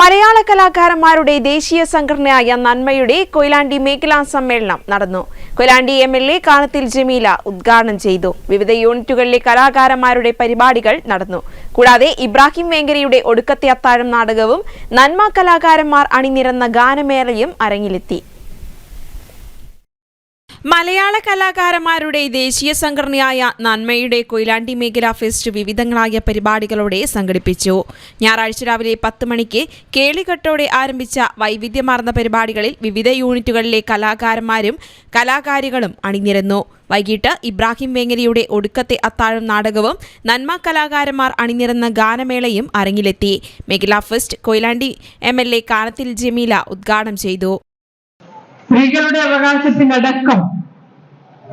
മലയാള കലാകാരന്മാരുടെ ദേശീയ സംഘടനയായ നന്മയുടെ കൊയിലാണ്ടി മേഖലാ സമ്മേളനം നടന്നു. Koyilandy M L A Kanathil Jameela ഉദ്ഘാടനം ചെയ്തു. വിവിധ യൂണിറ്റുകളിലെ കലാകാരന്മാരുടെ പരിപാടികൾ നടന്നു. കൂടാതെ ഇബ്രാഹിം വേങ്കരയുടെ ഒടുക്കത്തെ അത്താഴം നാടകവും നന്മ കലാകാരന്മാർ അണിനിരന്ന ഗാനമേളയും അരങ്ങിലെത്തി. മലയാള കലാകാരന്മാരുടെ ദേശീയ സംഘടനയായ നന്മയുടെ കൊയിലാണ്ടി മേഖല ഫെസ്റ്റ് വിവിധങ്ങളായ പരിപാടികളോടെ സംഘടിപ്പിച്ചു. ഞായറാഴ്ച രാവിലെ പത്ത് മണിക്ക് കേളികെട്ടോടെ ആരംഭിച്ച വൈവിധ്യമാർന്ന പരിപാടികളിൽ വിവിധ യൂണിറ്റുകളിലെ കലാകാരന്മാരും കലാകാരികളും അണിനിരന്നു. വൈകിട്ട് ഇബ്രാഹിം വേങ്ങരയുടെ ഒടുക്കത്തെ അത്താഴം നാടകവും നന്മ കലാകാരന്മാർ അണിനിരന്ന ഗാനമേളയും അരങ്ങിലെത്തി. മേഖല fest Koyilandy M L A Kanathil Jameela ഉദ്ഘാടനം ചെയ്തു. സ്ത്രീകളുടെ അവകാശത്തിനടക്കം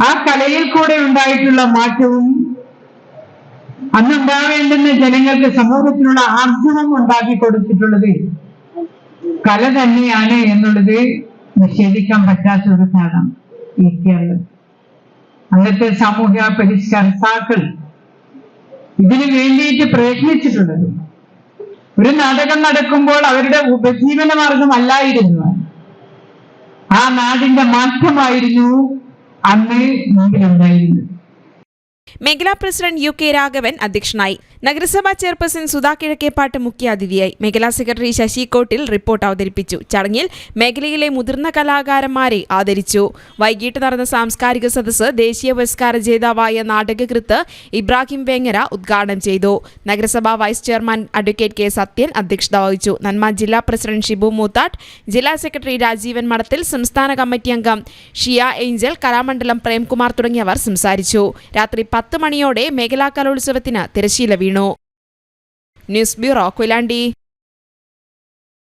ആ കലയിൽ കൂടെ ഉണ്ടായിട്ടുള്ള മാറ്റവും അന്നുണ്ടാവേണ്ടുന്ന ജനങ്ങൾക്ക് സമൂഹത്തിനുള്ള ആർജവം ഉണ്ടാക്കി കൊടുത്തിട്ടുള്ളത് കല തന്നെയാണ് എന്നുള്ളത് നിഷേധിക്കാൻ പറ്റാത്ത ഒരു കാലം ഈ കേരളം. അന്നത്തെ സാമൂഹ്യ പരിഷ്കർത്താക്കൾ ഇതിനു വേണ്ടിയിട്ട് പ്രയത്നിച്ചിട്ടുള്ളത്. ഒരു നാടകം നടക്കുമ്പോൾ അവരുടെ ഉപജീവന മാർഗമല്ലായിരുന്നു ആ നാടിന്റെ മാറ്റമായിരുന്നു അന്ന് മുമ്പിലുണ്ടായിരുന്നത് മേഖലാ പ്രസിഡന്റ് യു കെ രാഘവൻ അധ്യക്ഷനായി. നഗരസഭാ ചെയർപേഴ്സൺ സുധാ കിഴക്കേപ്പാട്ട് മുഖ്യാതിഥിയായി. മേഖലാ സെക്രട്ടറി ശശി കോട്ടിൽ റിപ്പോർട്ട് അവതരിപ്പിച്ചു. ചടങ്ങിൽ മേഖലയിലെ മുതിർന്ന കലാകാരന്മാരെ ആദരിച്ചു. വൈകിട്ട് നടന്ന സാംസ്കാരിക സദസ്സ് ദേശീയ പുരസ്കാര ജേതാവായ നാടകകൃത്ത് ഇബ്രാഹിം വേങ്ങര ഉദ്ഘാടനം ചെയ്തു. നഗരസഭാ vice chairman advocate K Sathyan അധ്യക്ഷത വഹിച്ചു. നന്മ ജില്ലാ പ്രസിഡന്റ് ഷിബു മൂത്താട്ട് ജില്ലാ സെക്രട്ടറി രാജീവൻ മഠത്തിൽ സംസ്ഥാന കമ്മിറ്റി അംഗം ഷിയ ഏഞ്ചൽ കലാമണ്ഡലം പ്രേംകുമാർ തുടങ്ങിയവർ സംസാരിച്ചു. രാത്രി പത്ത് മണിയോടെ മേഖലാ കലോത്സവത്തിന് തിരശീല വീണു. News bureau Koyilandy.